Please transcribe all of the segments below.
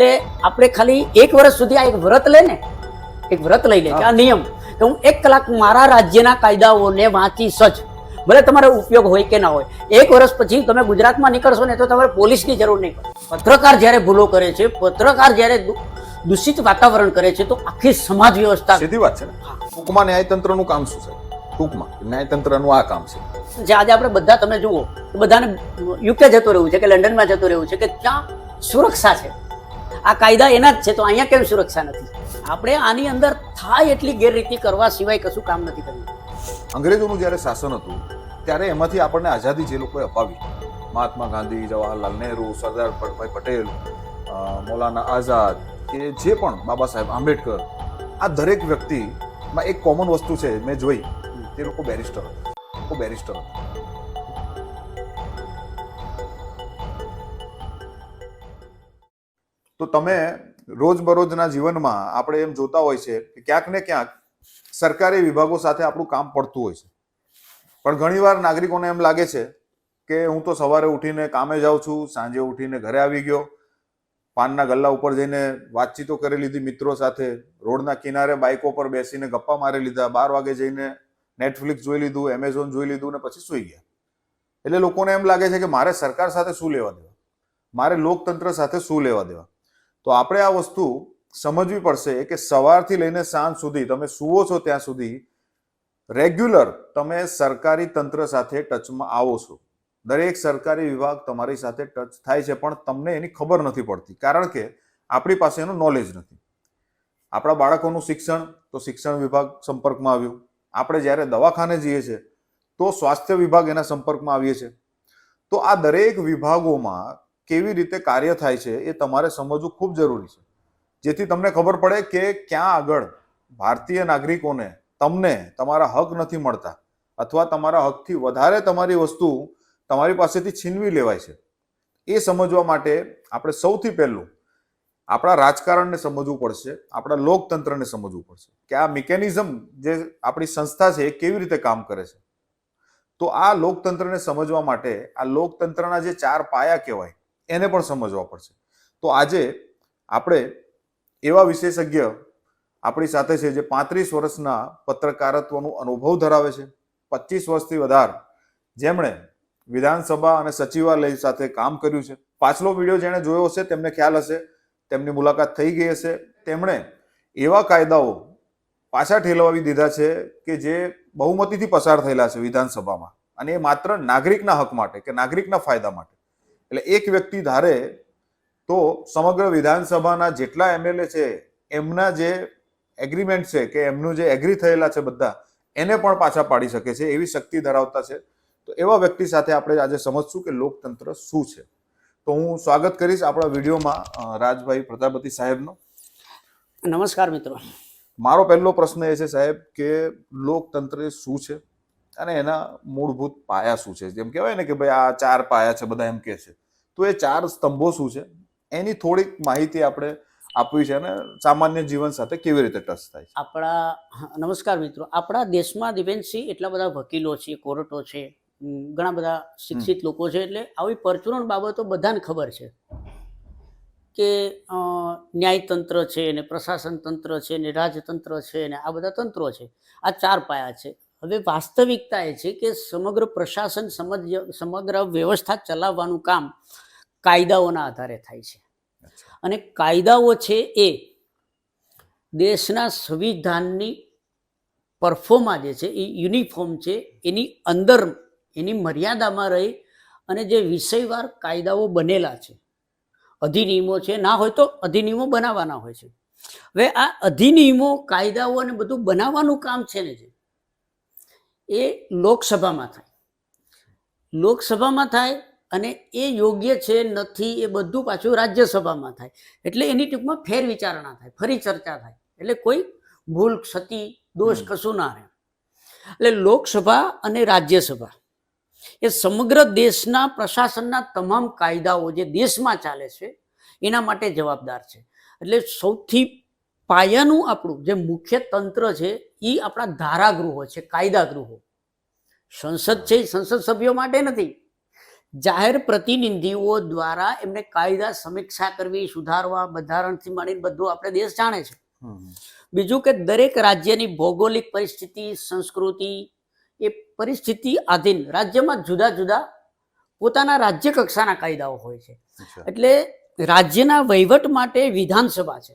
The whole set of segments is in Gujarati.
એટલે આપણે ખાલી એક વર્ષ સુધી આ એક વ્રત લે ને એક વ્રત લઈ લે કે આ નિયમ કે હું એક કલાક મારા રાજ્યના કાયદાઓને વાંચી સજ. ભલે તમારો ઉપયોગ હોય કે ના હોય. એક વર્ષ પછી તમે ગુજરાતમાં નીકળશો ને તો તમારે પોલીસની જરૂર નહીં પત્રકાર જ્યારે ભૂલો કરે છે પત્રકાર જ્યારે દૂષિત વાતાવરણ કરે છે તો આખી સમાજ વ્યવસ્થા સીધી વાત છે ને? ટૂંકમાં ન્યાયતંત્રનું કામ શું છે? ટૂંકમાં ન્યાયતંત્રનું આ કામ છે? જે આજે આપણે બધા તમે જુઓ બધાને યુકે જતો રહેવું છે કે લંડનમાં જતો રહેવું છે કે ત્યાં સુરક્ષા છે. આ કાયદા એના જ છે, તો અહીંયા કેમ સુરક્ષા નથી? આપણે આની અંદર થાય એટલી ગેરરીતિ કરવા સિવાય કશું કામ નથી કર્યું. અંગ્રેજોનું જ્યારે શાસન હતું, ત્યારે એમાંથી આપણને આઝાદી જે લોકોએ અપાવી, મહાત્મા ગાંધી, જવાહરલાલ નહેરુ, સરદાર વલ્લભભાઈ પટેલ મૌલાના આઝાદ, કે જે પણ બાબા સાહેબ આંબેડકર, આ દરેક વ્યક્તિમાં એક કોમન વસ્તુ છે, મેં જોઈ, તે લોકો બેરિસ્ટર હતા. લોકો બેરિસ્ટર હતા. તો તમે રોજબરોજના જીવનમાં આપણે એમ જોતા હોય છે કે ક્યાંક ને ક્યાંક સરકારી વિભાગો સાથે આપણું કામ પડતું હોય છે. પણ ઘણીવાર નાગરિકોને એમ લાગે છે કે હું તો સવારે ઉઠીને કામે જાઉં છું, સાંજે ઉઠીને ઘરે આવી ગયો, પાનના ગલ્લા ઉપર જઈને વાતચીતો કરી લીધી મિત્રો સાથે, રોડના કિનારે બાઇકો પર બેસીને ગપ્પા મારી લીધા, બાર વાગે જઈને નેટફ્લિક્સ જોઈ લીધું એમેઝોન જોઈ લીધું ને પછી સૂઈ ગયા. એટલે લોકોને એમ લાગે છે કે મારે સરકાર સાથે શું લેવા દેવા? મારે લોકતંત્ર સાથે શું લેવા દેવા? તો આપણે આ વસ્તુ સમજવી પડશે કે સવારથી લઈને સાંજ સુધી તમે સુવો છો ત્યાં સુધી રેગ્યુલર તમે સરકારી તંત્ર સાથે ટચમાં આવો છો. દરેક સરકારી વિભાગ તમારી સાથે ટચ થાય છે પણ તમને એની ખબર નથી પડતી કારણ કે આપણી પાસે એનું નોલેજ નથી. આપણા બાળકોનું શિક્ષણ, તો શિક્ષણ વિભાગ સંપર્કમાં આવ્યું. આપણે જ્યારે દવાખાને જઈએ છીએ તો સ્વાસ્થ્ય વિભાગ એના સંપર્કમાં આવીએ છીએ તો આ દરેક વિભાગોમાં કેવી રીતે કાર્ય થાય છે એ તમારે સમજવું ખૂબ જરૂરી છે. જેથી તમને ખબર પડે કે ક્યાં આગળ ભારતીય નાગરિકોને તમને તમારા હક નથી મળતા અથવા તમારા હકથી વધારે તમારી વસ્તુ તમારી પાસેથી છીનવી લેવાય છે. એ સમજવા માટે આપણે સૌથી પહેલું આપણા રાજકારણને સમજવું પડશે, આપણા લોકતંત્રને સમજવું પડશે કે આ મિકેનિઝમ જે આપણી સંસ્થા છે એ કેવી રીતે કામ કરે છે. તો આ લોકતંત્રને સમજવા માટે આ લોકતંત્રના જે ચાર પાયા કહેવાય એને પણ સમજવા પડશે. તો આજે આપણે એવા વિશેષજ્ઞ આપણી સાથે છે જે પાંત્રીસ વર્ષના પત્રકારત્વનું અનુભવ ધરાવે છે. પચીસ વર્ષથી વધારે જેમણે વિધાનસભા અને સચિવાલય સાથે કામ કર્યું છે. પાછલો વીડિયો જેણે જોયો હશે તેમને ખ્યાલ હશે, તેમની મુલાકાત થઈ ગઈ હશે. તેમણે એવા કાયદાઓ પાછા ઠેલવાવી દીધા છે કે જે બહુમતીથી પસાર થયેલા છે વિધાનસભામાં. અને એ માત્ર નાગરિકના હક માટે કે નાગરિકના ફાયદા માટે. એટલે એક વ્યક્તિ ધારે તો સમગ્ર વિધાનસભાના જેટલા એમએલએ છે એમના જે એગ્રીમેન્ટ છે કે એમનું જે એગ્રી થયેલા છે બધા એને પણ પાછા પાડી શકે છે એવી શક્તિ ધરાવતા છે. તો એવા વ્યક્તિ સાથે આપણે આજે સમજશું કે લોકતંત્ર શું છે. તો હું સ્વાગત કરીશ આપણા વિડીયોમાં રાજભાઈ પ્રજાપતિ સાહેબનો. નમસ્કાર મિત્રો. મારો પહેલો પ્રશ્ન એ છે સાહેબ કે લોકતંત્ર શું છે? અને એના મૂળભૂત પાયા શું છે? જેમ કહેવાય ને કે ભાઈ આ ચાર પાયા છે બધા એમ કહે છે. તો એ ચાર સ્તંભો શું છે? એની થોડીક માહિતી આપણે આપવી છે અને સામાન્ય જીવન સાથે કેવી રીતે ટચ થાય છે? આપણા નમસ્કાર મિત્રો. આપણા દેશમાં દિવેનસિંહ એટલા બધા વકીલો છે કોર્ટો છે ઘણા બધા શિક્ષિત લોકો છે એટલે આવી પરચુરણ બાબતો બધાને ખબર છે કે ન્યાયતંત્ર છે ને પ્રશાસન તંત્ર છે ને રાજતંત્ર છે ને આ બધા તંત્રો છે. આ ચાર પાયા છે. હવે વાસ્તવિકતા એ છે કે સમગ્ર પ્રશાસન સમજ સમગ્ર વ્યવસ્થા ચલાવવાનું કામ કાયદાઓના આધારે થાય છે. અને કાયદાઓ છે એ દેશના સંવિધાનની પરફોર્મા જે છે એ યુનિફોર્મ છે એની અંદર એની મર્યાદામાં રહી અને જે વિષયવાર કાયદાઓ બનેલા છે અધિનિયમો છે ના હોય તો અધિનિયમો બનાવવાના હોય છે. હવે આ અધિનિયમો કાયદાઓ અને બધું બનાવવાનું કામ છે ને જે એ લોકસભામાં થાય. લોકસભામાં થાય અને એ યોગ્ય છે નથી એ બધું પાછું રાજ્યસભામાં થાય. એટલે એની ટૂંકમાં ફેર વિચારણા થાય ફરી ચર્ચા થાય. એટલે કોઈ ભૂલ ક્ષતિ દોષ. કશું ના રહે. એટલે લોકસભા અને રાજ્યસભા એ સમગ્ર દેશના પ્રશાસનના તમામ કાયદાઓ જે દેશમાં ચાલે છે એના માટે જવાબદાર છે. એટલે સૌથી પાયાનું આપણું જે મુખ્ય તંત્ર છે એ આપણા ધારાગૃહો છે કાયદા ગૃહો સંસદ છે સંસદ સભ્યો માટે નથી. જાહેર પ્રતિનિધિઓ દ્વારા એમને કાયદા સમીક્ષા કરવી સુધારવા બંધારણથી માંડીને બધું આપણે દેશ જાણે છે. બીજું કે દરેક રાજ્યની ભૌગોલિક પરિસ્થિતિ સંસ્કૃતિ એ પરિસ્થિતિ આધીન રાજ્યમાં જુદા જુદા પોતાના રાજ્ય કક્ષાના કાયદાઓ હોય છે. એટલે રાજ્યના વહીવટ માટે વિધાનસભા છે.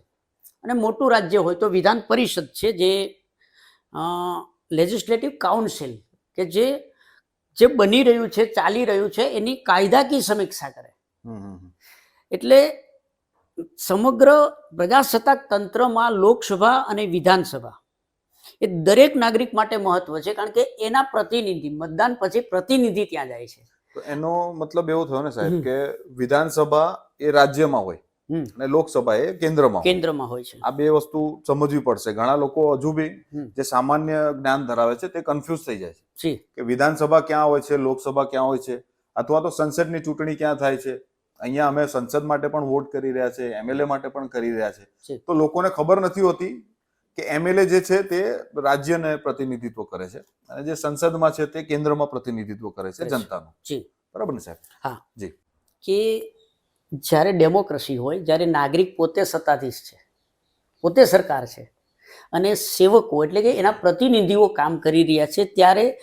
અને મોટું રાજ્ય હોય તો વિધાન પરિષદ છે જે લેજિસ્લેટિવ કાઉન્સિલ કે જે જે બની રહ્યું છે ચાલી રહ્યું છે એની કાયદાકીય સમીક્ષા કરે. એટલે સમગ્ર પ્રજાસત્તાક તંત્રમાં લોકસભા અને વિધાનસભા એ દરેક નાગરિક માટે મહત્વ છે કારણ કે એના પ્રતિનિધિ મતદાન પછી પ્રતિનિધિ ત્યાં જાય છે તો એનો મતલબ એવો થયો ને સાહેબ કે વિધાનસભા એ રાજ્યમાં હોય. અને લોકસભા એ કેન્દ્રમાં કેન્દ્રમાં હોય છે. આ બે વસ્તુ સમજવી પડશે. ઘણા લોકો હજુ બી જે સામાન્ય જ્ઞાન ધરાવે છે તે કન્ફ્યુઝ થઈ જાય છે. કે વિધાનસભા ક્યાં હોય છે લોકસભા ક્યાં હોય છે અથવા તો સંસદની ચૂંટણી ક્યાં થાય છે. અહીંયા અમે સંસદ માટે પણ વોટ કરી રહ્યા છે એમએલએ માટે પણ કરી રહ્યા છે. તો લોકોને ખબર નથી હોતી કે એમએલએ જે છે તે રાજ્યને પ્રતિનિધિત્વ કરે છે અને જે સંસદમાં છે તે કેન્દ્રમાં પ્રતિનિધિત્વ કરે છે. જનતાનું. બરાબર ને સાહેબ? હા. કે જ્યારે ડેમોક્રેસી હોય જ્યારે નાગરિક પોતે સત્તાધીશ છે પોતે સરકાર છે અને સેવકો એટલે કે એના પ્રતિનિધિઓ કામ કરી રહ્યા છે ત્યારે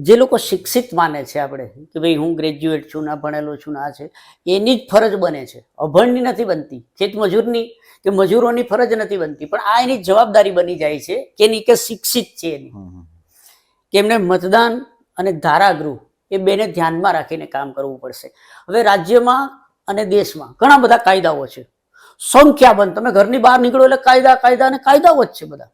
જે લોકો શિક્ષિત માને છે આપણે કે ભાઈ હું ગ્રેજ્યુએટ છું ના ભણેલો છું ના છે એની જ ફરજ બને છે. અભણની નથી બનતી ખેત મજૂરની કે મજૂરોની ફરજ નથી બનતી પણ આ એની જવાબદારી બની જાય છે કે એની કે શિક્ષિત છે એની. કે એમને મતદાન અને ધારાગૃહ એ બેને ધ્યાનમાં રાખીને કામ કરવું પડશે. હવે રાજ્યમાં અને દેશમાં ઘણા બધા કાયદાઓ છે. સંખ્યાબંધ તમે ઘરની બહાર નીકળો એટલે કાયદા કાયદા અને કાયદાઓ જ છે બધા.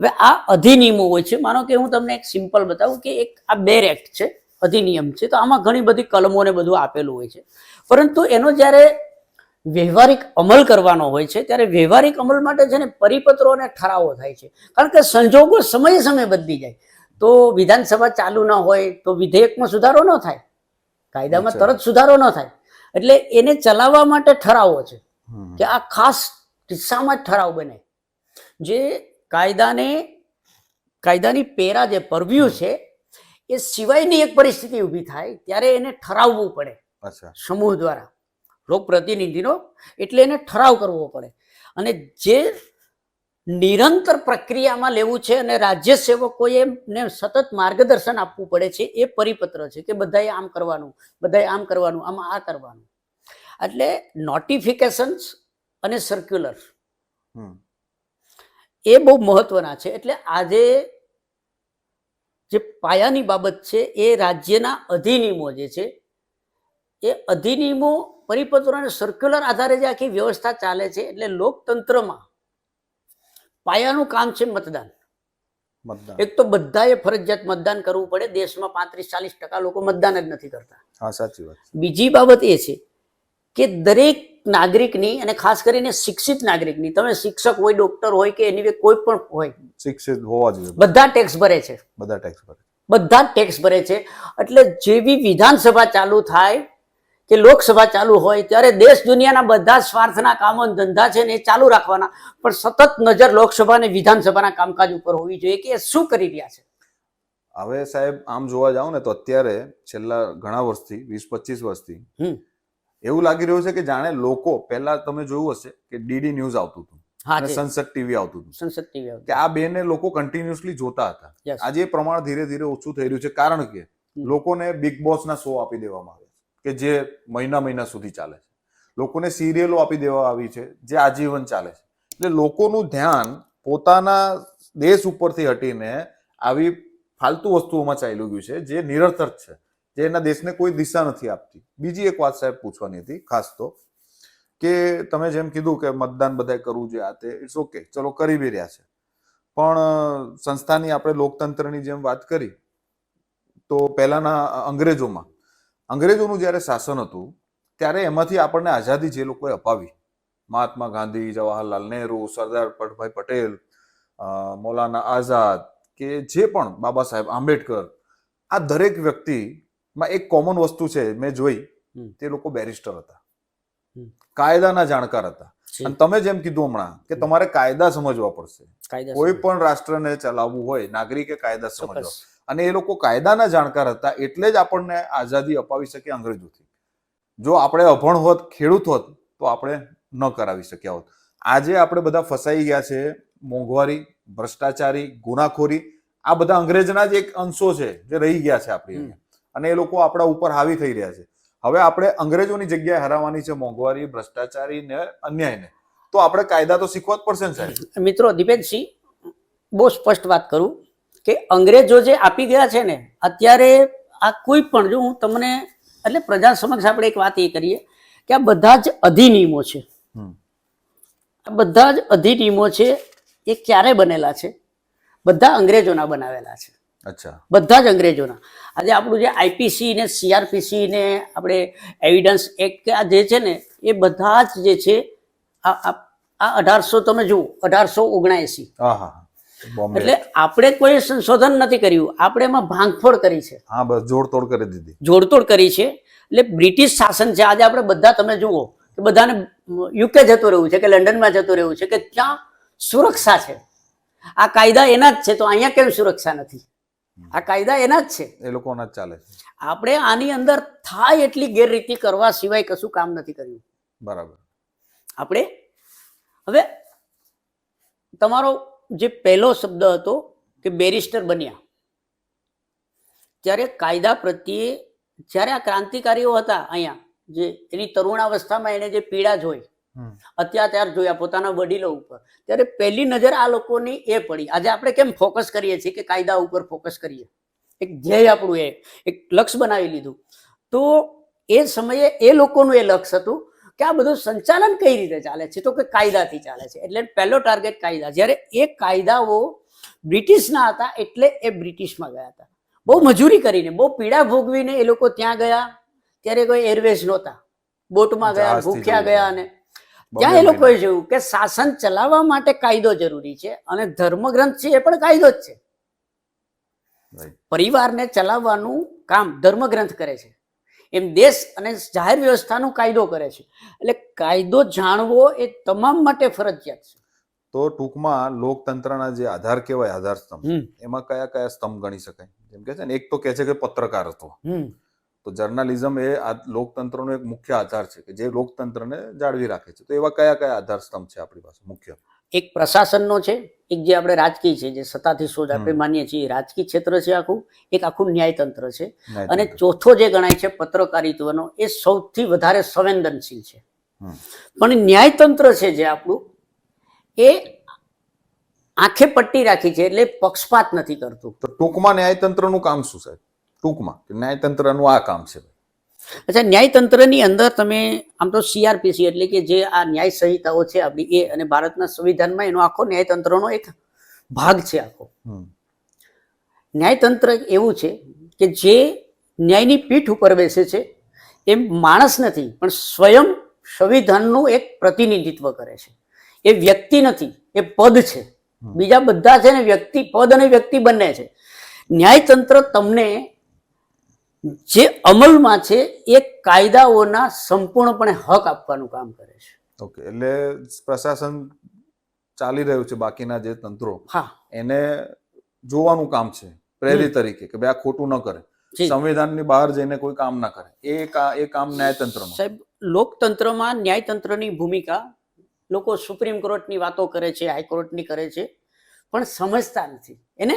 હવે આ અધિનિયમો હોય છે માનો કે હું તમને એક સિમ્પલ બતાવું કે એક આ બેર એક્ટ છે અધિનિયમ છે તો આમાં ઘણી બધી કલમો ને બધું આપેલું હોય છે. પરંતુ એનો જ્યારે વ્યવહારિક અમલ કરવાનો હોય છે ત્યારે વ્યવહારિક અમલ માટે છે ને પરિપત્રો અને ઠરાવો થાય છે. કારણ કે સંજોગો સમયે સમયે બદલી જાય. તો વિધાનસભા ચાલુ ન હોય તો વિધેયકમાં સુધારો ન થાય. કાયદામાં તરત સુધારો ન થાય. એટલે એને ચલાવવા માટે ઠરાવો છે કે આ ખાસ કિસ્સામાં જ ઠરાવ બને. જે કાયદાને કાયદાની પેરા જે પરવ્યુ છે એ સિવાયની એક પરિસ્થિતિ ઊભી થાય ત્યારે એને ઠરાવવું પડે સમૂહ દ્વારા. લોક પ્રતિનિધિનો એટલે એને ઠરાવ કરવો પડે. અને જે નિરંતર પ્રક્રિયામાં લેવું છે અને રાજ્ય સેવકોએ ને સતત માર્ગદર્શન આપવું પડે છે એ પરિપત્ર છે કે બધાએ આમ કરવાનું બધાએ આમ કરવાનું આમાં આ કરવાનું. એટલે નોટિફિકેશન્સ અને સર્ક્યુલર એ બહુ મહત્વના છે. એટલે આજે જે પાયાની બાબત છે એ રાજ્યના અધિનિયમો જે છે એ અધિનિયમો પરિપત્રો અને સર્ક્યુલર આધારે જે આખી વ્યવસ્થા ચાલે છે. એટલે લોકતંત્રમાં પાયાનું કામ છે મતદાન. મતદાન. એક તો બધાએ ફરજિયાત મતદાન કરવું પડે દેશમાં પાંત્રીસ ચાલીસ ટકા લોકો મતદાન જ નથી કરતા. હા સાચી વાત બીજી બાબત એ છે કે દરેક નાગરિકની અને ખાસ કરીને શિક્ષિત નાગરિકની તમે શિક્ષક હોય ડોક્ટર હોય કે એની કોઈ પણ હોય શિક્ષિત હોવા જોઈએ. બધા ટેક્સ ભરે છે. બધા ટેક્સ ભરે બધા જ ટેક્સ ભરે છે. એટલે જેવી વિધાનસભા ચાલુ થાય કે લોકસભા ચાલુ હોય ત્યારે દેશ દુનિયાના બધા સ્વાર્થના કામો ધંધા છે ને એ ચાલુ રાખવાના. પણ સતત નજર લોકસભા અને વિધાનસભાના કામકાજ ઉપર હોવી જોઈએ કે શું કરી રહ્યા છે? હવે સાહેબ આમ જોવા જાવ ને તો અત્યારે છેલ્લા ઘણા વર્ષથી વીસ પચીસ વર્ષથી એવું લાગી રહ્યું છે કે જાણે લોકો પહેલા તમે જોયું હશે કે ડીડી ન્યૂઝ આવતું હતું સંસદ ટીવી આવતું હતું. સંસદ ટીવી કે આ બેને લોકો કન્ટિન્યુઅસલી જોતા હતા. આજે પ્રમાણ ધીરે ધીરે ઓછું થઈ રહ્યું છે. કારણ કે લોકોને બિગ બોસ ના શો આપી દેવામાં કે જે મહિના મહિના સુધી ચાલે છે. લોકોને સિરિયલો આપી દેવા આવી છે, જે આજીવન ચાલે છે. એટલે લોકોનું ધ્યાન પોતાના દેશ ઉપરથી હટીને આવી ફાલતુ વસ્તુઓમાં ચાલ્યું ગયું છે, જે નિરર્થક છે, જે એના દેશને કોઈ દિશા નથી આપતી. બીજી એક વાત સાહેબ પૂછવાની હતી, ખાસ તો, કે તમે જેમ કીધું કે મતદાન બધાએ કરવું જોઈએ, આ તે ઇટ્સ ઓકે ચલો કરી બી રહ્યા છે. પણ સંસ્થાની આપણે લોકતંત્રની જેમ વાત કરી, તો પહેલાના અંગ્રેજોમાં અંગ્રેજોનું જ્યારે શાસન હતું ત્યારે એમાંથી આપણને આઝાદી જે લોકોએ અપાવી મહાત્મા ગાંધી જવાહરલાલ નહેરુ સરદાર વલ્લભભાઈ પટેલ મૌલાના આઝાદ કે જે પણ બાબા સાહેબ આંબેડકર આ દરેક વ્યક્તિમાં એક કોમન વસ્તુ છે મેં જોઈ તે લોકો બેરિસ્ટર હતા. કાયદાના જાણકાર હતા. અને તમે જેમ કીધું હમણાં કે તમારે કાયદા સમજવા પડશે. કોઈ પણ રાષ્ટ્રને ચલાવવું હોય નાગરિકે કાયદા સમજવા. અને એ લોકો કાયદાના જાણકાર હતા એટલે જ આપણને આઝાદી અપાવી શકે અંગ્રેજોથી. જો આપણે અભણ હોત ખેડૂત હોત તો આપણે ન કરાવી શક્યા હોત. આજે આપણે બધા ફસાઈ ગયા છે મોંઘવારી ભ્રષ્ટાચારી ગુનાખોરી આ બધા અંગ્રેજના જ એક અંશો છે જે રહી ગયા છે આપણી અને એ લોકો આપણા ઉપર હાવી થઈ રહ્યા છે. હવે આપણે અંગ્રેજોની જગ્યાએ હરાવવાની છે મોંઘવારી ભ્રષ્ટાચારી ને અન્યાયને. તો આપણે કાયદા તો શીખવા જ પડશે ને સાહેબ. મિત્રો દીપેનસિંહ બહુ સ્પષ્ટ વાત કરું. કે અંગ્રેજો જે આપી ગયા છે ને અત્યારે આ કોઈ પણ જો હું તમને એટલે પ્રજા સમક્ષ આપણે એક વાત એ કરીએ કે આ બધા જ અધિનિયમો છે. આ બધા જ અધિનિયમો છે એ ક્યારે બનેલા છે? બધા અંગ્રેજોના બનાવેલા છે. અચ્છા. બધા જ અંગ્રેજોના. આજે આપણું જે આઈપીસી ને સીઆરપીસી ને આપણે એવિડન્સ એક્ટ આ જે છે ને એ બધા જ જે છે આ આ- અઢારસો તમે જુઓ અઢારસો ઓગણએંસી. એટલે આપણે કોઈ સંશોધન નથી કર્યું. આપણે એમાં ભાંગફોડ કરી છે. હા બસ જોડતોડ કરી દીધી. જોડતોડ કરી છે. એટલે બ્રિટિશ શાસન છે આજે આપણે બધા તમે જુઓ કે બધાને યુકે જતું રહેવું છે કે લંડનમાં જતો રહેવું છે કે ત્યાં સુરક્ષા છે. આ કાયદા એના જ છે તો અહીંયા કેમ સુરક્ષા નથી? આ કાયદા એના જ છે. એ લોકોના જ ચાલે છે. આપણે આની અંદર થાય એટલી ગેરરીતિ કરવા સિવાય કશું કામ નથી કર્યું. બરાબર. આપણે હવે તમારો જે પહેલો શબ્દ હતો કે બેરિસ્ટર બન્યા. ત્યારે કાયદા પ્રત્યે જ્યારે આ ક્રાંતિકારીઓ હતા અહીંયા જે એની તરુણાવસ્થામાં એને જે પીડા જોઈ. અત્યાચાર જોયા પોતાના વડીલો ઉપર ત્યારે પહેલી નજર આ લોકોની એ પડી. આજે આપણે કેમ ફોકસ કરીએ છીએ કે કાયદા ઉપર ફોકસ કરીએ? એક ધ્યેય આપણું એ એક લક્ષ્ય બનાવી લીધું. તો એ સમયે એ લોકોનું એ લક્ષ્ય હતું કે આ બધું સંચાલન કઈ રીતે ચાલે છે? તો કે કાયદાથી ચાલે છે. એટલે પહેલો ટાર્ગેટ કાયદા. જ્યારે એ કાયદાઓ બ્રિટિશના હતા એટલે એ બ્રિટિશમાં ગયા હતા. બહુ મજૂરી કરીને બહુ પીડા ભોગવીને એ લોકો ત્યાં ગયા. ત્યારે કોઈ એરવેઝ નહોતા. બોટમાં ગયા ભૂખ્યા ગયા અને ત્યાં એ લોકોએ જોયું કે શાસન ચલાવવા માટે કાયદો જરૂરી છે અને ધર્મગ્રંથ છે એ પણ કાયદો જ છે. પરિવારને ચલાવવાનું કામ ધર્મગ્રંથ કરે છે. એમ દેશ અને જાહેર વ્યવસ્થાનો કાયદો કરે છે. એટલે કાયદો જાણવો એ તમામ માટે ફરજિયાત છે. તો ટૂંકમાં લોકતંત્રના જે આધાર કહેવાય આધાર સ્તંભ એમાં કયા કયા સ્તંભ ગણી શકાય? જેમ કે છે ને એક તો કે છે કે પત્રકારત્વ. તો જર્નાલિઝમ એ આ લોકતંત્રનો એક મુખ્ય આધાર છે કે જે લોકતંત્રને જાળવી રાખે છે. તો એવા કયા કયા આધાર સ્તંભ છે આપણી પાસે મુખ્ય? એક પ્રશાસનનો છે એક જે આપણે રાજકીય છે જે સત્તાથી સોજ આપણે. માનીએ છીએ રાજકીય ક્ષેત્ર છે આખું એક આખું ન્યાયતંત્ર છે. અને ચોથો જે ગણાય છે પત્રકારિત્વનો એ સૌથી વધારે સંવેદનશીલ છે. પણ ન્યાયતંત્ર છે જે આપણું એ આંખે પટ્ટી રાખી છે એટલે પક્ષપાત નથી કરતું. તો ટૂંકમાં ન્યાયતંત્રનું કામ શું સાહેબ? ટૂંકમાં ન્યાયતંત્રનું આ કામ છે? અચ્છા ન્યાયતંત્રની અંદર તમે આમ તો સીઆરપીસી એટલે કે જે આ ન્યાય સંહિતાઓ છે આપણી એ અને ભારતના સંવિધાનમાં એનો આખો ન્યાયતંત્રનો એક ભાગ છે આખો. ન્યાયતંત્ર એવું છે કે જે ન્યાયની પીઠ ઉપર બેસે છે એ માણસ નથી પણ સ્વયં સંવિધાનનું એક પ્રતિનિધિત્વ કરે છે. એ વ્યક્તિ નથી એ પદ છે. બીજા બધા છે ને વ્યક્તિ પદ અને વ્યક્તિ બંને છે. ન્યાયતંત્ર તમને જે અમલમાં છે એ કાયદાઓના સંપૂર્ણપણે હક આપવાનું કામ કરે છે. ઓકે એટલે પ્રશાસન ચાલી રહ્યું છે બાકીના જે તંત્રો. હા. એને જોવાનું કામ છે પ્રેરી તરીકે કે ભાઈ આ ખોટું ન કરે. સંવિધાનની બહાર જઈને કોઈ કામ ના કરે. એ એ કામ ન્યાયતંત્રનું સાહેબ લોકતંત્રમાં ન્યાયતંત્રની ભૂમિકા લોકો સુપ્રીમ કોર્ટની વાતો કરે છે હાઈકોર્ટની કરે છે પણ સમજતા નથી. એને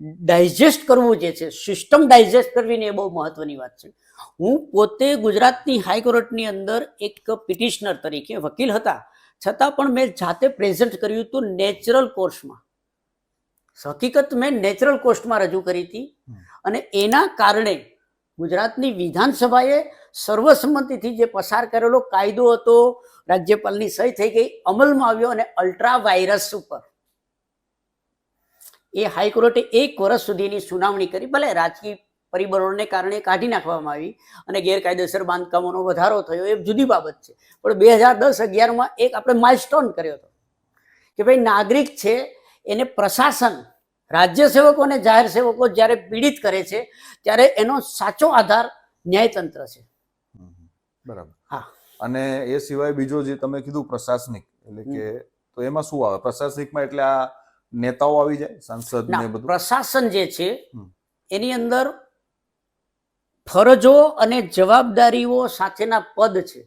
ડાયજેસ્ટ કરવું જે છે, સિસ્ટમ ડાયજેસ્ટ કરવીને એ બહુ મહત્વની વાત છે. હું પોતે ગુજરાતની હાઈકોર્ટની અંદર એક પિટિશનર તરીકે વકીલ હતા. છતાં પણ મેં જાતે પ્રેઝન્ટ કર્યું હતું નેચરલ કોર્સમાં હકીકત મેં નેચરલ કોર્સમાં રજૂ કરી હતી. અને એના કારણે ગુજરાતની વિધાનસભાએ સર્વસંમતિથી જે પસાર કરેલો કાયદો હતો, રાજ્યપાલની સહી થઈ ગઈ, અમલમાં આવ્યો અને અલ્ટ્રા વાયરસ ઉપર એ હાઈકોર્ટે એક વર્ષ સુધીની સુનાવણી કરી. ભલે રાજકીય પરિબળોને કારણે કાઢી નાખવામાં આવી અને ગેરકાયદેસર બાંધકામોનો વધારો થયો એ જુદી બાબત છે. પણ બે હજાર દસ અગિયારમાં એક આપણે માઇલસ્ટોન કર્યો હતો કે ભાઈ નાગરિક છે એને પ્રશાસન રાજ્ય સેવકો અને જાહેર સેવકો જ્યારે પીડિત કરે છે ત્યારે એનો સાચો આધાર ન્યાયતંત્ર છે. બરાબર. હા. અને એ સિવાય બીજો જે તમે કીધું પ્રશાસનિક એટલે કે તો એમાં શું આવે? પ્રશાસનિકમાં એટલે આ નેતાઓ આવી જાય સાંસદ ને બધું? પ્રશાસન જે છે એની અંદર ફરજો અને જવાબદારીઓ સાથેના પદ છે.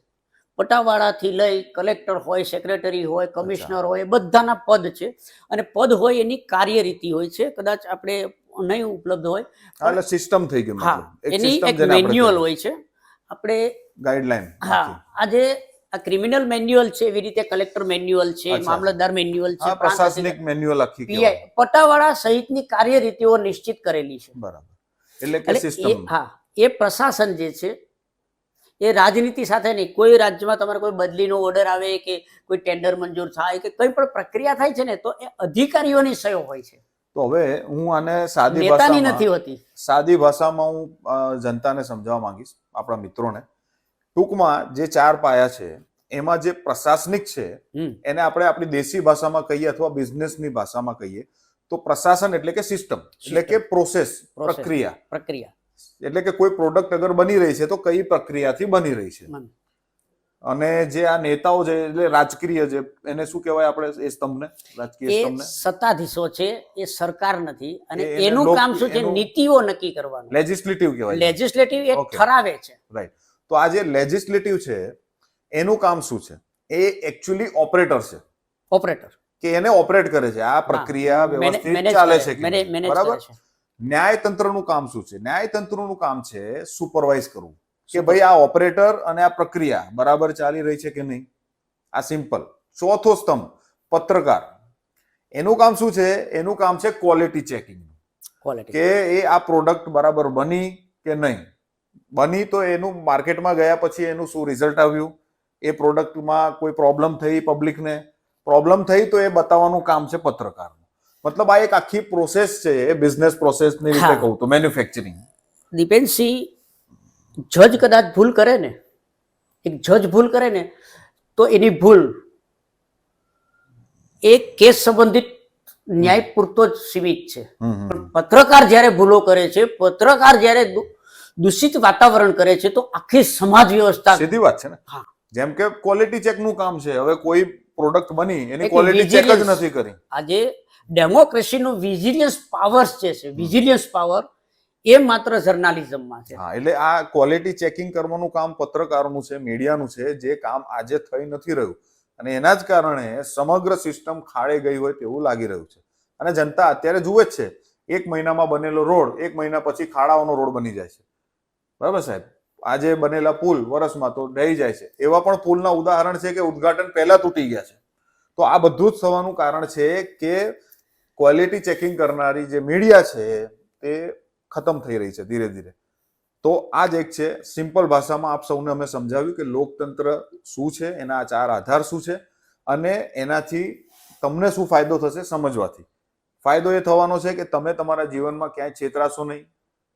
પટાવાળાથી લઈ કલેક્ટર હોય સેક્રેટરી હોય કમિશનર હોય બધાના પદ છે. અને પદ હોય એની કાર્યરીતિ હોય છે. કદાચ આપણે નહીં ઉપલબ્ધ હોય એટલે સિસ્ટમ થઈ ગયું હા એની એક મેન્યુઅલ હોય છે. આપણે ગાઈડલાઈન હા આજે આ ક્રિમિનલ મેન્યુઅલ છે એવી રીતે કલેક્ટર મેન્યુઅલ છે. મામલતદાર મેન્યુઅલ છે પ્રશાસનિક મેન્યુઅલ આખી પીઆઈ પટાવાળા સહિતની કાર્યરીતિઓ નિશ્ચિત કરેલી છે. બરાબર. એટલે કે સિસ્ટમ હા એ પ્રશાસન જે છે એ રાજનીતિ સાથે નહીં કોઈ રાજ્યમાં તમારે કોઈ બદલીનો ઓર્ડર આવે કે કોઈ ટેન્ડર મંજૂર થાય કે કંઈ પણ પ્રક્રિયા થાય છે ને તો એ અધિકારીઓની સહયો હોય છે. તો હવે હું આને સાદી ભાષામાં નથી હોતી. સાદી ભાષામાં હું જનતાને સમજાવવા માંગીશ આપણા મિત્રોને. ટૂંકમાં જે ચાર પાયા છે એમાં જે પ્રશાસનિક છે એને આપણે આપણી દેશી ભાષામાં કહીએ અથવા બિઝનેસની ભાષામાં કહીએ તો પ્રશાસન એટલે કે સિસ્ટમ એટલે કે પ્રોસેસ પ્રક્રિયા. પ્રક્રિયા. એટલે કે કોઈ પ્રોડક્ટ અગર બની રહી છે તો કઈ પ્રક્રિયાથી બની રહી છે. અને જે આ નેતાઓ છે એટલે રાજકીય છે એને શું કહેવાય આપણે એ સ્તંભને? રાજકીય સ્તંભને? સત્તાધીશો છે એ સરકાર નથી અને એનું કામ શું છે? નીતિઓ નક્કી કરવાનું. લેજિસ્લેટિવ કહેવાય. લેજિસ્લેટિવ એ ઠરાવે છે. રાઈટ તો આ જે લેજિસ્લેટિવ છે એનું કામ શું છે? એ એકચ્યુઅલી ઓપરેટર છે. ઓપરેટર કે એને ઓપરેટ કરે છે. આ પ્રક્રિયા વ્યવસ્થિત ચાલે છે બરાબર? ન્યાયતંત્રનું કામ શું છે? ન્યાયતંત્રનું કામ છે સુપરવાઇઝ કરવું. કે ભાઈ આ ઓપરેટર અને આ પ્રક્રિયા બરાબર ચાલી રહી છે કે નહીં? આ સિમ્પલ ચોથો સ્તંભ પત્રકાર. એનું કામ શું છે? એનું કામ છે ક્વોલિટી ચેકિંગ કે એ આ પ્રોડક્ટ બરાબર બની કે નહીં? બની તો એનું માર્કેટમાં ગયા પછી એનું શું રિઝલ્ટ આવ્યું? એ પ્રોડક્ટમાં કોઈ પ્રોબ્લેમ થઈ પબ્લિકને પ્રોબ્લેમ થઈ તો એ બતાવવાનું કામ છે પત્રકારનું. મતલબ આ એક આખી પ્રોસેસ છે એ બિઝનેસ પ્રોસેસની રીતે. કહું તો મેન્યુફેક્ચરિંગ દીપેનસિંહ જજ કદાચ ભૂલ કરે ને એક જજ ભૂલ કરે ને તો એની ભૂલ એ કેસ સંબંધિત ન્યાય પૂરતો જ સીમિત છે. પત્રકાર જ્યારે ભૂલો કરે છે પત્રકાર જ્યારે દૂષિત વાતાવરણ કરે છે તો આખી સમાજ વ્યવસ્થા સીધી વાત છે ને? હા. જેમ કે ક્વોલિટી ચેકનું કામ છે. હવે કોઈ પ્રોડક્ટ બની એની ક્વોલિટી ચેક જ નથી કરી. આજે ડેમોક્રેસીનું વિજિલિયન્સ પાવર જે છે વિજિલિયન્સ પાવર એ માત્ર જર્નાલિઝમમાં છે. હા એટલે આ ક્વોલિટી ચેકિંગ કરવાનું કામ પત્રકારોનું છે મીડિયાનું છે જે કામ આજે થઈ નથી રહ્યું. અને એના જ કારણે સમગ્ર સિસ્ટમ ખાડે ગઈ હોય તેવું લાગી રહ્યું છે. અને જનતા અત્યારે જુએ જ છે એક મહિનામાં બનેલો રોડ એક મહિના પછી ખાડાઓનો રોડ બની જાય છે. બરાબર સાહેબ? આજે બનેલા પુલ વર્ષમાં તો રહી જાય છે. એવા પણ પુલના ઉદાહરણ છે કે ઉદ્ઘાટન પહેલા તૂટી ગયા છે. તો આ બધું જ થવાનું કારણ છે કે ક્વોલિટી ચેકિંગ કરનારી જે મીડિયા છે તે ખતમ થઈ રહી છે ધીરે ધીરે. તો આ જ એક છે. સિમ્પલ ભાષામાં આપ સૌને અમે સમજાવ્યું કે લોકતંત્ર શું છે, એના ચાર આધાર શું છે અને એનાથી તમને શું ફાયદો થશે સમજવાથી. ફાયદો એ થવાનો છે કે તમે તમારા જીવનમાં ક્યાંય છેતરાશો નહીં,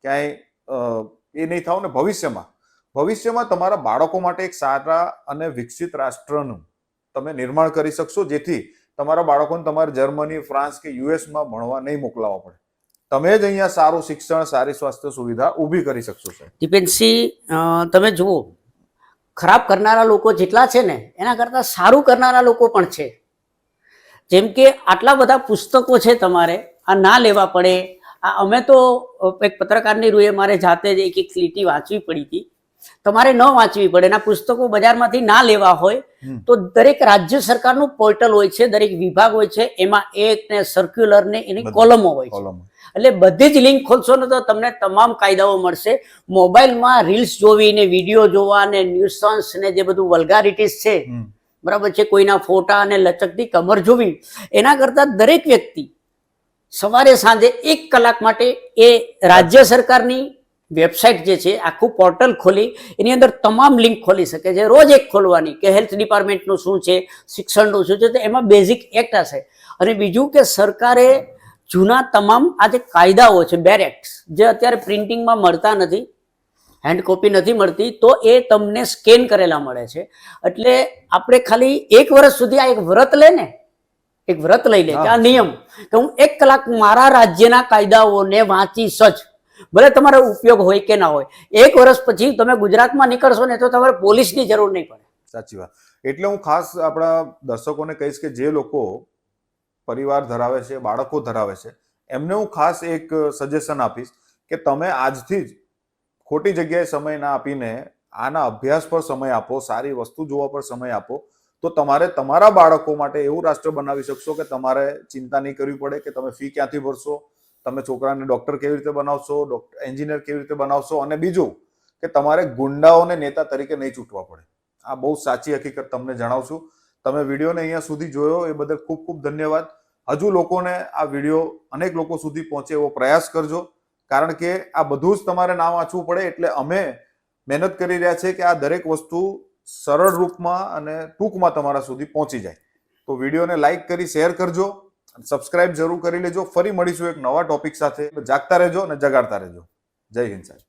ક્યાંય એ નહીં થાવ ને ભવિષ્યમાં. ભવિષ્યમાં તમારા બાળકો માટે એક સારા અને વિકસિત રાષ્ટ્રનું તમે નિર્માણ કરી શકશો, જેથી તમારા બાળકોને તમારે જર્મની, ફ્રાન્સ કે યુએસમાં ભણવા નહીં મોકલાવવા પડે. તમે જ અહીંયા સારું શિક્ષણ, સારી સ્વાસ્થ્ય સુવિધા ઊભી કરી શકશો સર દીપેનસિંહ તમે જુઓ, ખરાબ કરનારા લોકો જેટલા છે ને, એના કરતાં સારું કરનારા લોકો પણ છે. જેમ કે આટલા બધા પુસ્તકો છે તમારે, આ ના લેવા પડે આ અમે તો એક પત્રકારની રૂએ મારે જાતે જ એક એક લીટી વાંચવી પડી હતી. તમારે ન વાંચવી પડે એના પુસ્તકો બજારમાંથી ના લેવા હોય તો દરેક રાજ્ય સરકારનું પોર્ટલ હોય છે દરેક વિભાગ હોય છે એમાં એક ને સર્ક્યુલર ને એની કોલમો હોય છે. એટલે બધી જ લિંક ખોલશો ને તો તમને તમામ કાયદાઓ મળશે. મોબાઈલમાં રીલ્સ જોવી ને વીડિયો જોવા ને ન્યુસન્સ ને જે બધું વલ્ગારિટીસ છે બરાબર છે કોઈના ફોટા અને લચકતી કમર જોવી એના કરતાં દરેક વ્યક્તિ સવારે સાંજે એક કલાક માટે એ રાજ્ય સરકારની વેબસાઇટ જે છે, આખું પોર્ટલ ખોલી, એની અંદર તમામ લિંક ખોલી શકે છે. રોજ એક ખોલવાની કે હેલ્થ ડિપાર્ટમેન્ટનું શું છે, શિક્ષણનું શું છે, તો એમાં બેઝિક એક્ટ હશે. અને બીજું કે સરકારે જૂના તમામ આ જે કાયદાઓ છે બેર જે અત્યારે પ્રિન્ટિંગમાં મળતા નથી, હેન્ડ કોપી નથી મળતી, તો એ તમને સ્કેન કરેલા મળે છે. એટલે આપણે ખાલી એક વર્ષ સુધી આ એક વ્રત લે ને એક વ્રત લઈ લે કે આ નિયમ. કે હું એક કલાક મારા રાજ્યના કાયદાઓને વાંચી સજ ભલે તમારો ઉપયોગ હોય કે ના હોય. એક વર્ષ પછી તમે ગુજરાતમાં નીકળશો ને તો તમારે પોલીસની જરૂર નહીં પડે. સાચી વાત. એટલે હું ખાસ આપણા દર્શકોને કહીશ કે જે લોકો પરિવાર ધરાવે છે બાળકો ધરાવે છે એમને હું ખાસ એક સજેશન આપીશ કે તમે આજથી જ ખોટી જગ્યાએ સમય ના આપીને આના અભ્યાસ પર સમય આપો સારી વસ્તુ જોવા પર સમય આપો તો તમારે તમારા બાળકો માટે એવું રાષ્ટ્ર બનાવી શકશો કે તમારે ચિંતા નહીં કરવી પડે કે તમે ફી ક્યાંથી ભરશો, તમે છોકરાને ડોક્ટર કેવી રીતે બનાવશો ડોક્ટર એન્જિનિયર કેવી રીતે બનાવશો અને બીજું કે તમારે ગુંડાઓને નેતા તરીકે નહીં ચૂંટવા પડે. આ બહુ સાચી હકીકત તમને જણાવશું. તમે વિડીયોને અહીંયા સુધી જોયો, એ બદલ ખૂબ ખૂબ ધન્યવાદ. હજુ લોકોને આ વીડિયો અનેક લોકો સુધી પહોંચે એવો પ્રયાસ કરજો, કારણ કે આ બધું જ તમારે ના વાંચવું પડે એટલે અમે મહેનત કરી રહ્યા છે કે આ દરેક વસ્તુ સરળ રૂપમાં અને ટૂંકમાં તમારા સુધી પહોંચી જાય. તો વિડીયોને લાઈક કરી, શેર કરજો સબસ્ક્રાઇબ જરૂર કરી લેજો. ફરી મળીશું એક નવા ટોપિક સાથે. જાગતા રહેજો અને જગાડતા રહેજો. જય હિન્દ સાહેબ.